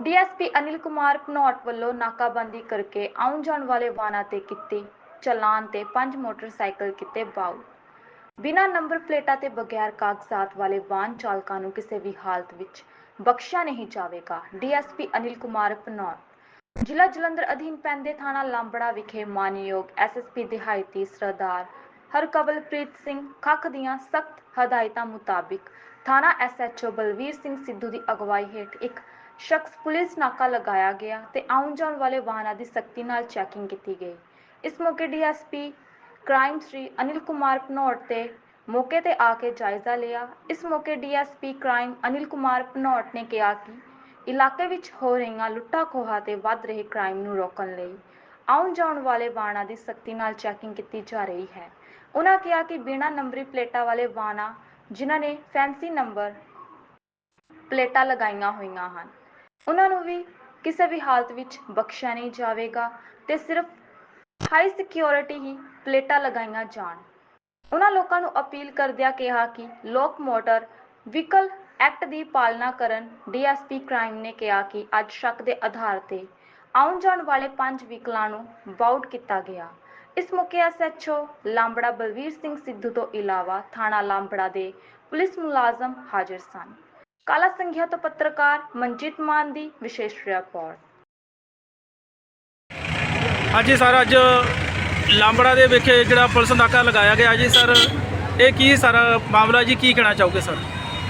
DSP Anil Kumar ਪਨੌਟ ਵੱਲੋਂ ਨਾਕਾਬੰਦੀ ਕਰਕੇ ਆਉਣ ਜਾਣ ਵਾਲੇ ਵਾਹਨਾਂ ਤੇ ਕੀਤੀ ਚਲਾਨ ਤੇ ਪੰਜ ਮੋਟਰਸਾਈਕਲ ਕੀਤੇ ਬਾਉ ਬਿਨਾਂ ਨੰਬਰ ਪਲੇਟਾਂ ਤੇ ਬਗੈਰ ਕਾਗਜ਼ਾਤ ਵਾਲੇ ਵਾਹਨ ਚਾਲਕਾਂ ਨੂੰ ਕਿਸੇ ਵੀ ਹਾਲਤ ਵਿੱਚ ਬਖਸ਼ਿਆ ਨਹੀਂ ਜਾਵੇਗਾ। ਡੀਐਸਪੀ ਅਨਿਲ ਕੁਮਾਰ ਭਨੌਟ, ਜ਼ਿਲ੍ਹਾ ਜਲੰਧਰ ਅਧੀਨ ਪੈਂਦੇ ਥਾਣਾ ਲਾਂਬੜਾ ਵਿਖੇ ਮਾਨਯੋਗ ਐਸਐਸਪੀ ਦਿਹਾਇਤੀ ਸਰਦਾਰ ਹਰਕਵਲਪ੍ਰੀਤ ਸਿੰਘ ਖੱਖ ਦੀਆਂ ਸਖਤ ਹਦਾਇਤਾਂ ਮੁਤਾਬਿਕ ਥਾਣਾ ਐਸਐਚਓ ਬਲਵੀਰ ਸਿੰਘ ਸਿੱਧੂ ਦੀ ਅਗਵਾਈ ਹੇਠ ਇੱਕ ਸ਼ਖਸ ਪੁਲਿਸ ਨਾਕਾ ਲਗਾਇਆ ਗਿਆ ਤੇ ਆਉਣ ਜਾਣ ਵਾਲੇ ਵਾਹਨਾਂ ਦੀ ਸਖਤੀ ਨਾਲ ਚੈਕਿੰਗ ਕੀਤੀ ਗਈ। ਇਸ ਮੌਕੇ ਡੀਐਸਪੀ ਕ੍ਰਾਈਮ ਸ੍ਰੀ ਅਨਿਲ ਕੁਮਾਰ ਭਨੌਟ ਤੇ ਮੌਕੇ ਤੇ ਆ ਕੇ ਜਾਇਜ਼ਾ ਲਿਆ। ਇਸ ਮੌਕੇ ਡੀਐਸਪੀ ਕ੍ਰਾਈਮ ਅਨਿਲ ਕੁਮਾਰ ਭਨੌਟ ਨੇ ਕਿਹਾ ਕਿ ਇਲਾਕੇ ਵਿੱਚ ਹੋ ਰਹੀਆਂ ਲੁੱਟਾਂ ਖੋਹਾਂ ਤੇ ਵੱਧ ਰਹੇ ਕ੍ਰਾਈਮ ਨੂੰ ਰੋਕਣ ਲਈ ਆਉਣ ਜਾਣ ਵਾਲੇ ਵਾਹਨਾਂ ਦੀ ਸਖਤੀ ਨਾਲ ਚੈਕਿੰਗ ਕੀਤੀ ਜਾ ਰਹੀ ਹੈ। ਉਹਨਾਂ ਕਿਹਾ ਕਿ ਬਿਨਾਂ ਨੰਬਰੀ ਪਲੇਟਾਂ ਵਾਲੇ ਵਾਹਨਾਂ ਜਿਨ੍ਹਾਂ ਨੇ ਫੈਂਸੀ ਨੰਬਰ ਪਲੇਟਾਂ ਲਗਾਈਆਂ ਹੋਈਆਂ ਹਨ। ਉਹਨਾਂ ਨੂੰ ਵੀ ਕਿਸੇ ਵੀ ਹਾਲਤ ਵਿੱਚ ਬਖਸ਼ਿਆ ਨਹੀਂ ਜਾਵੇਗਾ ਤੇ ਸਿਰਫ ਹਾਈ ਸਿਕਿਉਰਿਟੀ ਹੀ ਪਲੇਟਾਂ ਲਗਾਈਆਂ ਜਾਣ। ਉਹਨਾਂ ਲੋਕਾਂ ਨੂੰ ਅਪੀਲ ਕਰਦਿਆਂ ਕਿਹਾ ਕਿ ਲੋਕ ਮੋਟਰ ਵਹੀਕਲ ਐਕਟ ਦੀ ਪਾਲਣਾ ਕਰਨ ਡੀਐਸਪੀ ਕ੍ਰਾਈਮ ਨੇ ਕਿਹਾ ਕਿ ਅੱਜ ਸ਼ੱਕ ਦੇ ਆਧਾਰ ਤੇ ਆਉਣ ਜਾਣ ਵਾਲੇ ਪੰਜ ਵਹੀਕਲਾਂ ਨੂੰ ਬਾਊਟ ਕੀਤਾ ਗਿਆ। ਇਸ ਮੌਕੇ ਐਸਐਚਓ ਲਾਂਬੜਾ ਬਲਵੀਰ ਸਿੰਘ ਸਿੱਧੂ ਤੋਂ ਇਲਾਵਾ ਥਾਣਾ ਲਾਂਬੜਾ ਦੇ ਪੁਲਿਸ ਮੁਲਾਜ਼ਮ ਹਾਜ਼ਰ ਸਨ। ਕਾਲਾ ਸੰਘਿਆ ਤੋਂ ਪੱਤਰਕਾਰ ਮਨਜੀਤ ਮਾਨ ਦੀ ਵਿਸ਼ੇਸ਼ ਰਿਪੋਰਟ। ਹਾਂਜੀ ਸਰ ਅੱਜ ਲਾਂਬੜਾ ਦੇ ਵਿਖੇ ਜਿਹੜਾ ਪੁਲਿਸ ਨਾਕਾ ਲਗਾਇਆ ਗਿਆ ਜੀ। ਸਰ ਇਹ ਕੀ ਸਾਰਾ ਮਾਮਲਾ ਜੀ? ਕੀ ਕਹਿਣਾ ਚਾਹੋਗੇ ਸਰ?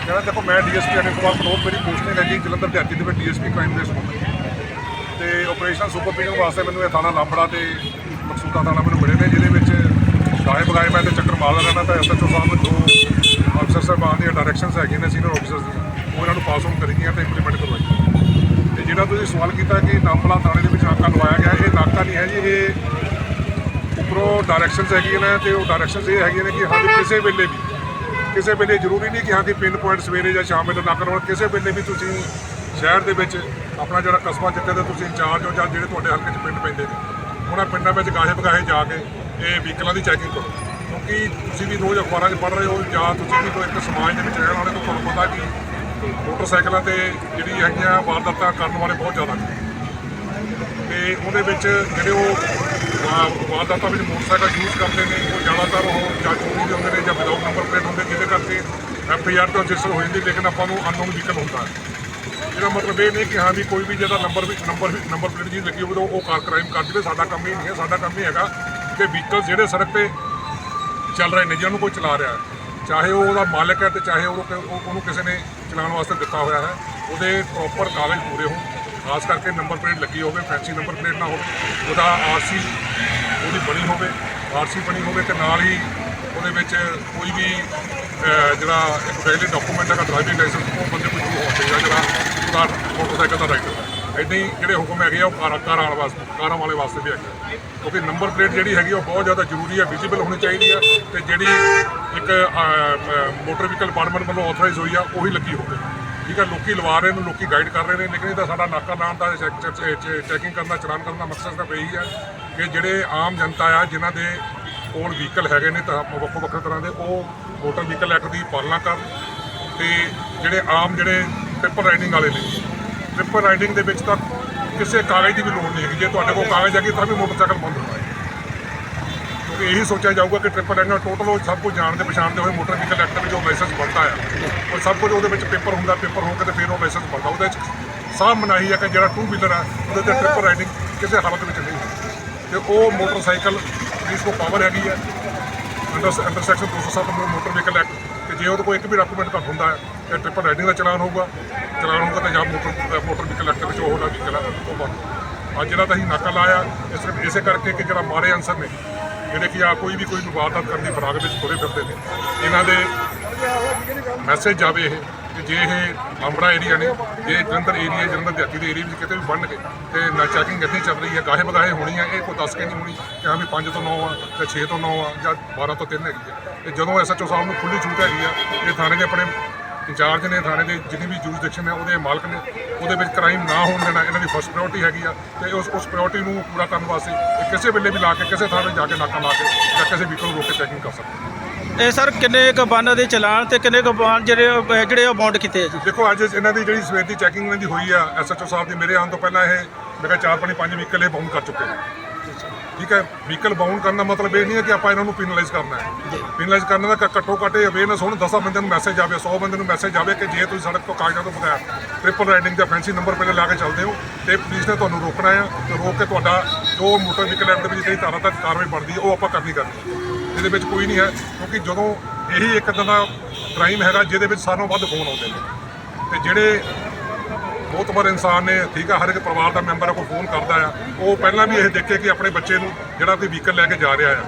ਜਿਹੜਾ ਦੇਖੋ ਮੈਂ ਡੀਐਸਪੀ ਅਨਿਲ ਕੁਮਾਰ ਪਨੋਟ ਮੇਰੀ ਪੋਸਟਿੰਗ ਹੈ ਜੀ ਜਲੰਧਰ ਦਿਹਾਤੀ ਦੇ ਵਿੱਚ ਡੀਐਸਪੀ ਕ੍ਰਾਈਮ ਦੇ ਸੰਬੰਧ ਤੇ ਆਪਰੇਸ਼ਨ ਸੁਪਰਵੀਜ਼ਨ ਵਾਸਤੇ ਮੈਨੂੰ ਇਹ ਥਾਣਾ ਲਾਂਬੜਾ ਤੇ ਮਕਸੂਦਾ ਥਾਣਾ ਮੈਨੂੰ ਮਿਲੇ ਨੇ ਜਿਹਦੇ ਵਿੱਚ ਗਾਏ ਬਗਾਏ ਮੈਂ ਤੇ ਚੱਕਰ ਮਾਰਦਾ ਰਹਿਣਾ ਤਾਂ ਐਸਐਚਓ ਸਾਹਿਬ ਨੂੰ ਜੋ ਅਫਸਰ ਸਾਹਿਬਾਨ ਦੀਆਂ ਡਾਇਰੈਕਸ਼ਨਸ ਹੈਗੀਆਂ ਨੇ ਸੀਨੀਅਰ ਆਫੀਸਰਸ ਦੀਆਂ ਉਹ ਇਹਨਾਂ ਨੂੰ ਪਾਸ ਆਨ ਕਰੀਆਂ ਤੇ ਇੰਪਲੀਮੈਂਟ ਕਰਵਾਈਆਂ ਤੇ ਜਿਹੜਾ ਤੁਸੀਂ ਸਵਾਲ ਕੀਤਾ ਕਿ ਨਾਮਪਲਾ ਥਾਣੇ ਦੇ ਵਿੱਚ ਨਾਕਾ ਲਵਾਇਆ ਗਿਆ, ਇਹ ਨਾਕਾ ਨਹੀਂ ਹੈ ਜੀ, ਇਹ ਉੱਪਰੋਂ ਡਾਇਰੈਕਸ਼ਨਸ ਹੈਗੀਆਂ ਨੇ ਤੇ ਉਹ ਡਾਇਰੈਕਸ਼ਨਸ ਇਹ ਹੈਗੀਆਂ ਨੇ ਕਿ ਹਾਂ ਕਿਸੇ ਵੇਲੇ ਵੀ, ਕਿਸੇ ਵੇਲੇ ਜ਼ਰੂਰੀ ਨਹੀਂ ਕਿ ਹਾਂ ਕਿ ਪਿੰਨ ਪੁਆਇੰਟ ਸਵੇਰੇ ਜਾਂ ਸ਼ਾਮ ਵੇਲੇ ਨਾਕਾ ਲਵਾਉਣ ਕਿਸੇ ਵੇਲੇ ਵੀ ਤੁਸੀਂ ਸ਼ਹਿਰ ਦੇ ਵਿੱਚ ਆਪਣਾ ਜਿਹੜਾ ਕਸਬਾ ਜਿੱਥੇ ਦਾ ਤੁਸੀਂ ਇੰਚਾਰਜ ਹੋ ਜਾਂ ਜਿਹੜੇ ਤੁਹਾਡੇ ਹਲਕੇ 'ਚ ਪਿੰਡ ਪੈਂਦੇ ਨੇ, ਉਹਨਾਂ ਪਿੰਡਾਂ ਵਿੱਚ ਗਾਹੇ ਬਗਾਹੇ ਜਾ ਕੇ ਇਹ ਵਹੀਕਲਾਂ ਦੀ ਚੈਕਿੰਗ ਕਰੋ। ਕਿਉਂਕਿ ਤੁਸੀਂ ਵੀ ਰੋਜ਼ ਅਖਬਾਰਾਂ 'ਚ ਪੜ੍ਹ ਰਹੇ ਹੋ ਜਾਂ ਤੁਸੀਂ ਵੀ ਕੋਈ ਇੱਕ ਸਮਾਜ ਦੇ ਵਿੱਚ ਰਹਿਣ ਵਾਲੇ ਤੋਂ ਤੁਹਾਨੂੰ ਪਤਾ ਕਿ ਮੋਟਰਸਾਈਕਲਾਂ ਤੇ ਜਿਹੜੀ ਹੈਗੀਆਂ ਵਾਰਦਾਤਾਂ ਕਰਨ ਵਾਲੇ ਬਹੁਤ ਜ਼ਿਆਦਾ ਨੇ। ਤੇ ਉਹਦੇ ਵਿੱਚ ਜਿਹੜੇ ਉਹ ਵਾ- ਵਾਰਦਾਤਾਂ ਵਿੱਚ ਮੋਟਰਸਾਈਕਲ ਯੂਜ਼ ਕਰਦੇ ਨੇ, ਉਹ ਜ਼ਿਆਦਾਤਰ ਉਹ ਜਾਂ ਚੋਰੀ ਦੇ ਹੁੰਦੇ ਨੇ ਜਾਂ ਵਿਦਆਊਟ ਨੰਬਰ ਪਲੇਟ ਹੁੰਦੇ, ਜਿਹਦੇ ਕਰਕੇ ਐਫ ਆਈ ਆਰ ਤੋਂ ਰਜਿਸਟਰ ਹੋ ਜਾਂਦੀ, ਲੇਕਿਨ ਆਪਾਂ ਨੂੰ ਅਨਨੋਨ ਵਹੀਕਲ ਹੁੰਦਾ। ਹੈ ਇਹਦਾ ਮਤਲਬ ਇਹ ਨਹੀਂ ਕਿ ਹਾਂ ਵੀ ਕੋਈ ਵੀ ਜਿਹਦਾ ਨੰਬਰ ਵੀ ਨੰਬਰ ਨੰਬਰ ਪਲੇਟ ਜੀ ਲੱਗੀ ਹੋਵੇ ਉਹ ਕਾਰ ਕ੍ਰਾਈਮ ਕਰ ਦੇਵੇ, ਸਾਡਾ ਕੰਮ ਇਹ ਨਹੀਂ ਹੈ, ਸਾਡਾ ਕੰਮ ਇਹ ਹੈਗਾ ਕਿ ਵਹੀਕਲ ਜਿਹੜੇ ਸੜਕ ਤੇ ਚੱਲ ਰਹੇ ਨੇ, ਜਿਹਨਾਂ ਨੂੰ ਕੋਈ ਚਲਾ ਰਿਹਾ ਹੈ। ਚਾਹੇ ਉਹ ਉਹਦਾ ਮਾਲਕ ਹੈ ਤੇ ਚਾਹੇ ਉਹ ਉਹਨੂੰ ਕਿਸੇ ਨੇ ਚਲਾਉਣ ਵਾਸਤੇ ਦਿੱਤਾ ਹੋਇਆ ਹੈ, ਉਹਦੇ ਪ੍ਰੋਪਰ ਕਾਗਜ਼ ਪੂਰੇ ਹੋਣ। ਖਾਸ ਕਰਕੇ ਨੰਬਰ ਪਲੇਟ ਲੱਗੀ ਹੋਵੇ ਫੈਂਸੀ ਨੰਬਰ ਪਲੇਟ ਨਾ ਹੋਵੇ, ਉਹਦਾ ਆਰਸੀ ਉਹਦੀ ਬਣੀ ਹੋਵੇ ਆਰਸੀ ਬਣੀ ਹੋਵੇ ਤੇ ਨਾਲ ਹੀ ਉਹਦੇ ਵਿੱਚ ਕੋਈ ਵੀ ਜਿਹੜਾ ਇੱਕ ਵੈਲਿਡ ਡਾਕੂਮੈਂਟ ਹੈਗਾ ਡਰਾਈਵਿੰਗ ਲਾਇਸੈਂਸ ਉਹ ਬੰਦੇ ਕੋਲ ਹੋਣਾ ਚਾਹੀਦਾ ਜਿਹੜਾ ਉਹਦਾ ਮੋਟਰਸਾਈਕਲ ਦਾ ਰਾਈਡਰ ਹੈ। ਇੱਦਾਂ ਹੀ ਜਿਹੜੇ ਹੁਕਮ ਹੈਗੇ ਆ, ਉਹ ਕਾਰਾਂ ਕਾਰਾਂ ਵਾਲੇ ਵਾਸਤੇ ਕਾਰਾਂ ਵਾਲੇ ਵਾਸਤੇ ਵੀ ਹੈਗੇ ਕਿਉਂਕਿ ਨੰਬਰ ਪਲੇਟ ਜਿਹੜੀ ਹੈਗੀ ਉਹ ਬਹੁਤ ਜ਼ਿਆਦਾ ਜ਼ਰੂਰੀ ਹੈ ਵਿਜ਼ੀਬਲ ਹੋਣੀ ਚਾਹੀਦੀ ਆ ਤੇ ਜਿਹੜੀ ਇੱਕ ਮੋਟਰ ਵਹੀਕਲ ਡਿਪਾਰਟਮੈਂਟ ਵੱਲੋਂ ਆਥੋਰਾਈਜ਼ ਹੋਈ ਆ, ਉਹੀ ਲੱਗੀ ਹੋਵੇ। ਠੀਕ ਹੈ ਲੋਕੀ ਲਵਾ ਰਹੇ ਨੇ, ਲੋਕੀ ਗਾਈਡ ਕਰ ਰਹੇ ਨੇ, ਲੇਕਿਨ ਇਹਦਾ ਸਾਡਾ ਨਾਕਾ ਲਾਉਣ ਦਾ ਚੈਕਿੰਗ ਕਰਨ ਦਾ, ਚਲਾਨ ਕਰਨ ਦਾ ਮਕਸਦ ਤਾਂ ਇਹੀ ਹੈ ਕਿ ਜਿਹੜੇ ਆਮ ਜਨਤਾ ਆ, ਜਿਨ੍ਹਾਂ ਦੇ ਕੋਲ ਵਹੀਕਲ ਹੈਗੇ ਨੇ, ਤਾਂ ਵੱਖੋ ਵੱਖਰੇ ਤਰ੍ਹਾਂ ਦੇ, ਉਹ ਮੋਟਰ ਵਹੀਕਲ ਐਕਟ ਦੀ ਪਾਲਣਾ ਕਰਨ ਤੇ ਜਿਹੜੇ ਆਮ ਜਿਹੜੇ ਟ੍ਰਿਪਲ ਰਾਈਡਿੰਗ ਵਾਲੇ ਨੇ ਟ੍ਰਿਪਲ ਰਾਈਡਿੰਗ ਦੇ ਵਿੱਚ ਤਾਂ ਕਿਸੇ ਕਾਗਜ਼ ਦੀ ਵੀ ਲੋੜ ਨਹੀਂ ਹੈਗੀ। ਜੇ ਤੁਹਾਡੇ ਕੋਲ ਕਾਗਜ਼ ਹੈਗੇ ਤਾਂ ਵੀ ਮੋਟਰਸਾਈਕਲ ਬੰਦ ਹੋਣਾ ਹੈ ਕਿਉਂਕਿ ਇਹੀ ਸੋਚਿਆ ਜਾਊਗਾ ਕਿ ਟ੍ਰਿਪਲ ਰਾਈਡਿੰਗ ਟੋਟਲ ਉਹ ਸਭ ਕੁਝ ਜਾਣਦੇ, ਪਛਾਣਦੇ ਹੋਏ ਮੋਟਰ ਵਹੀਕਲ ਐਕਟ ਵਿੱਚ ਉਹ ਲਾਇਸੈਂਸ ਬਣਦਾ ਹੈ ਉਹ ਸਭ ਕੁਝ ਉਹਦੇ ਵਿੱਚ ਪੇਪਰ ਹੁੰਦਾ, ਪੇਪਰ ਹੋ ਕੇ ਤੇ ਫਿਰ ਉਹ ਲਾਇਸੈਂਸ ਬਣਦਾ। ਉਹਦੇ ਵਿੱਚ ਸਾਹ ਮਨਾਹੀ ਹੈ ਕਿ ਜਿਹੜਾ ਟੂ ਵੀਲਰ ਹੈ ਉਹਦੇ ਤੇ ਟ੍ਰਿਪਲ ਰਾਈਡਿੰਗ ਕਿਸੇ ਹਾਲਤ ਵਿੱਚ ਨਹੀਂ ਹੁੰਦੀ। ਤੇ ਉਹ ਮੋਟਰਸਾਈਕਲ, ਜਿਸ ਕੋਲ ਪਾਵਰ ਹੈਗੀ ਹੈ ਅੰਡਰ ਅੰਡਰ ਸੈਕਸ਼ਨ 207 ਨੂੰ ਮੋਟਰ ਵਹੀਕਲ ਐਕਟ, ਤੇ ਜੇ ਉਹਦੇ ਕੋਲ ਇੱਕ ਵੀ ਡਾਕੂਮੈਂਟ ਘੱਟ ਹੁੰਦਾ ਹੈ ਟ੍ਰਿਪਲ ਰਾਈਡਿੰਗ ਦਾ ਚਲਾਨ ਹੋਊਗਾ। ਚਲਾਨ ਹੋਊਗਾ ਤੇ ਜਾਂ ਮੋਟਰ ਮੋਟਰ ਵਹੀਕਲ ਐਕਟ ਵਿੱਚ ਉਹ ਵਾਲਾ ਵਹੀਕਲ ਉਹ ਬੰਦ। ਅੱਜ ਜਿਹੜਾ ਤਾਂ ਅਸੀਂ ਨਾਕਾ ਲਾਇਆ ਇਹ ਸਿਰਫ ਇਸੇ ਕਰਕੇ ਕਿ ਜਿਹੜਾ ਮਾਰੇ ਅਨਸਰ ਨੇ, ਜਿਹੜੇ ਕਿ ਆ ਕੋਈ ਵੀ ਕੋਈ ਨੂੰ ਵਾਰਦਾਤ ਕਰਨ ਦੀ ਫਰਾਗ ਵਿੱਚ ਤੁਰੇ ਫਿਰਦੇ ਨੇ, ਇਹਨਾਂ ਦੇ ਮੈਸੇਜ ਜਾਵੇ ਇਹ, ਕਿ ਜੇ ਇਹ ਆਂਬੜਾ ਏਰੀਆ ਨੇ, ਜੇ ਜਲੰਧਰ ਏਰੀਆ ਜਲੰਧਰ ਦਿਹਾਤੀ ਦੇ ਏਰੀਆ ਵਿੱਚ ਕਿਤੇ ਵੀ ਬਣ ਗਏ ਤੇ ਨਾ ਚੈਕਿੰਗ ਇੱਥੇ ਚੱਲ ਰਹੀ ਹੈ, ਗਾਹੇ ਬਗਾਹੇ ਹੋਣੀ ਹੈ ਇਹ ਕੋਈ ਦੱਸ ਕੇ ਨਹੀਂ ਹੋਣੀ ਕਿ ਹਾਂ ਵੀ 5 ਤੋਂ 9 ਆ, ਜਾਂ 6 ਤੋਂ 9 ਆ, ਜਾਂ 12 ਤੋਂ 3 ਹੈਗੀ ਹੈ ਤੇ ਜਦੋਂ ਐਸਐਚਓ ਸਾਹਿਬ ਨੂੰ ਖੁੱਲੀ ਛੂਟ ਹੈਗੀ ਆ, ਇਹ ਥਾਣੇ ਦੇ ਆਪਣੇ ਇੰਚਾਰਜ ਨੇ ਥਾਣੇ ਦੇ ਜਿੰਨੀ ਵੀ ਜੂਰਿਸਡਿਕਸ਼ਨ ਹੈ ਉਹਦੇ ਮਾਲਕ ਨੇ ਉਹਦੇ ਵਿੱਚ ਕ੍ਰਾਈਮ ਨਾ ਹੋਣ ਦੇਣਾ ਇਹਨਾਂ ਦੀ ਫਸਟ ਪ੍ਰਾਇੋਰਟੀ ਹੈਗੀ ਆ। ਤੇ ਉਸ ਉਸ ਪ੍ਰਾਇੋਰਟੀ ਨੂੰ ਪੂਰਾ ਕਰਨ ਵਾਸਤੇ ਇਹ ਕਿਸੇ ਵੇਲੇ ਵੀ ਲਾ ਕੇ ਕਿਸੇ ਥਾਂ 'ਤੇ ਜਾ ਕੇ ਨਾਕਾ ਲਾ ਕੇ ਜਾਂ ਕਿਸੇ ਵਹੀਕਲ ਨੂੰ ਰੋਕ ਕੇ ਚੈਕਿੰਗ ਕਰ ਸਕਦੇ। ਇਹ ਸਰ ਕਿੰਨੇ ਕੁ ਬੰਨ ਦੇ ਚਲਾਨ ਤੇ ਕਿੰਨੇ ਕੁ ਬੰਨ ਜਿਹੜੇ ਜਿਹੜੇ ਉਹ ਬਾਉਂਡ ਕੀਤੇ ਆ ਜੀ? ਦੇਖੋ ਅੱਜ ਇਹਨਾਂ ਦੀ ਜਿਹੜੀ ਸਵੇਰ ਦੀ ਚੈਕਿੰਗ ਇਹਨਾਂ ਦੀ ਹੋਈ ਆ ਐਸਐਚਓ ਸਾਹਿਬ ਦੀ ਮੇਰੇ ਆਉਣ ਤੋਂ ਪਹਿਲਾਂ ਇਹ ਮੇਰਾ ਚਾਰ ਪੰਜ ਪੰਜ ਵਹੀਕਲ ਇਹ ਬਾਉਂਡ ਕਰ ਚੁੱਕੇ ਨੇ ਠੀਕ ਹੈ ਵਹੀਕਲ ਬਾਉਂਡ ਕਰਨ ਦਾ ਮਤਲਬ ਇਹ ਨਹੀਂ ਹੈ ਕਿ ਆਪਾਂ ਇਹਨਾਂ ਨੂੰ ਪੈਨਲਾਈਜ਼ ਕਰਨਾ ਹੈ। ਪੈਨਲਾਈਜ਼ ਕਰਨ ਦਾ ਘੱਟੋ ਘੱਟ ਅਵੇਅਰਨੈਸ ਹੋਣ 10 ਬੰਦਿਆਂ ਨੂੰ ਮੈਸੇਜ ਆਵੇ 100 ਬੰਦੇ ਨੂੰ ਮੈਸੇਜ ਆਵੇ ਕਿ ਜੇ ਤੁਸੀਂ ਸੜਕ ਤੋਂ ਕਾਗਜ਼ਾਂ ਤੋਂ ਬਗੈਰ ਟ੍ਰਿਪਲ ਰਾਈਡਿੰਗ ਦਾ ਫੈਂਸੀ ਨੰਬਰ ਪਹਿਲੇ ਲਾ ਕੇ ਚੱਲਦੇ ਹੋ ਤੇ ਪੁਲਿਸ ਨੇ ਤੁਹਾਨੂੰ ਰੋਕਣਾ ਆ ਤੇ ਰੋਕ ਕੇ ਤੁਹਾਡਾ ਜੋ ਮੋਟਰ ਵਹੀਕਲ ਐਕਟ ਦੇ ਵਿੱਚ ਜਿਹੜੀ ਧਾਰਾ ਤੱਕ ਕਾਰਵਾਈ ਬਣਦੀ ਹੈ ਉਹ ਆਪਾਂ ਕਰਨੀ ਕਰਨੀ ਹੈ। ਇਹਦੇ ਵਿੱਚ ਕੋਈ ਨਹੀਂ ਹੈ ਕਿਉਂਕਿ ਜਦੋਂ ਇਹੀ ਇੱਕ ਤਰ੍ਹਾਂ ਦਾ ਕ੍ਰਾਈਮ ਹੈਗਾ ਜਿਹਦੇ ਵਿੱਚ ਸਾਨੂੰ ਵੱਧ ਫੋਨ ਆਉਂਦੇ ਨੇ। ਤੇ ਜਿਹੜੇ ਮੋਤਬਰ ਇਨਸਾਨ ਨੇ ਠੀਕ ਆ ਹਰ ਇੱਕ ਪਰਿਵਾਰ ਦਾ ਮੈਂਬਰ ਕੋਈ ਫੋਨ ਕਰਦਾ ਆ। ਉਹ ਪਹਿਲਾਂ ਵੀ ਇਹ ਦੇਖੇ ਕਿ ਆਪਣੇ ਬੱਚੇ ਨੂੰ ਜਿਹੜਾ ਕੋਈ ਵਹੀਕਲ ਲੈ ਕੇ ਜਾ ਰਿਹਾ ਆ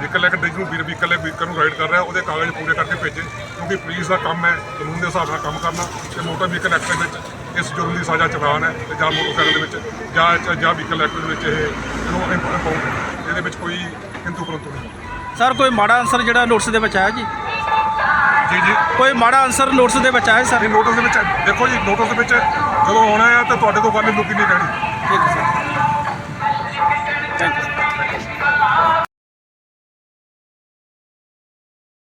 ਵਹੀਕਲ ਲੈ ਕੇ ਡਿਜਨੂ ਵੀਰ ਵਹੀਕਲ ਲੈ ਵਹੀਕਲ ਨੂੰ ਰਾਈਡ ਕਰ ਰਿਹਾ ਉਹਦੇ ਕਾਗਜ਼ ਪੂਰੇ ਕਰਕੇ ਭੇਜੇ ਕਿਉਂਕਿ ਪੁਲਿਸ ਦਾ ਕੰਮ ਹੈ ਕਾਨੂੰਨ ਦੇ ਹਿਸਾਬ ਨਾਲ ਕੰਮ ਕਰਨਾ ਤੇ ਮੋਟਰ ਵਹੀਕਲ ਐਕਟ ਦੇ ਵਿੱਚ ਇਸ ਜੁਰਮ ਦੀ ਸਜ਼ਾ ਚਲਾਨ ਹੈ ਤੇ ਜਾਂ ਮੋਟਰਸਾਈਕਲ ਦੇ ਵਿੱਚ ਜਾਂ ਜਾਂ ਵਹੀਕਲ ਐਕਟ ਦੇ ਵਿੱਚ ਇਹ ਇਹਨੂੰ ਇੰਪਾਊਂਡ ਇਹਦੇ ਵਿੱਚ ਕੋਈ ਕਿੰਤੂ ਪਰੰਤੂ ਨਹੀਂ ਸਰ ਕੋਈ ਮਾੜਾ ਆਨਸਰ ਜਿਹੜਾ ਨੋਟਿਸ ਦੇ ਵਿੱਚ ਆਇਆ ਜੀ? ਜੀ ਜੀ। ਕੋਈ ਮਾੜਾ ਆਨਸਰ ਨੋਟਿਸ ਦੇ ਵਿੱਚ ਆਇਆ ਸਰ ਨੋਟਿਸ ਦੇ ਵਿੱਚ ਦੇਖੋ ਜੀ ਨੋਟਿਸ ਦੇ ਵਿੱਚ ਜਦੋਂ ਆਉਣਾ ਹੈ ਤਾਂ ਤੁਹਾਡੇ ਤੋਂ ਗੱਲ ਲੁਕੀ ਨਹੀਂ ਰਹਿਣੀ। ਠੀਕ ਹੈ ਸਰ। Thank you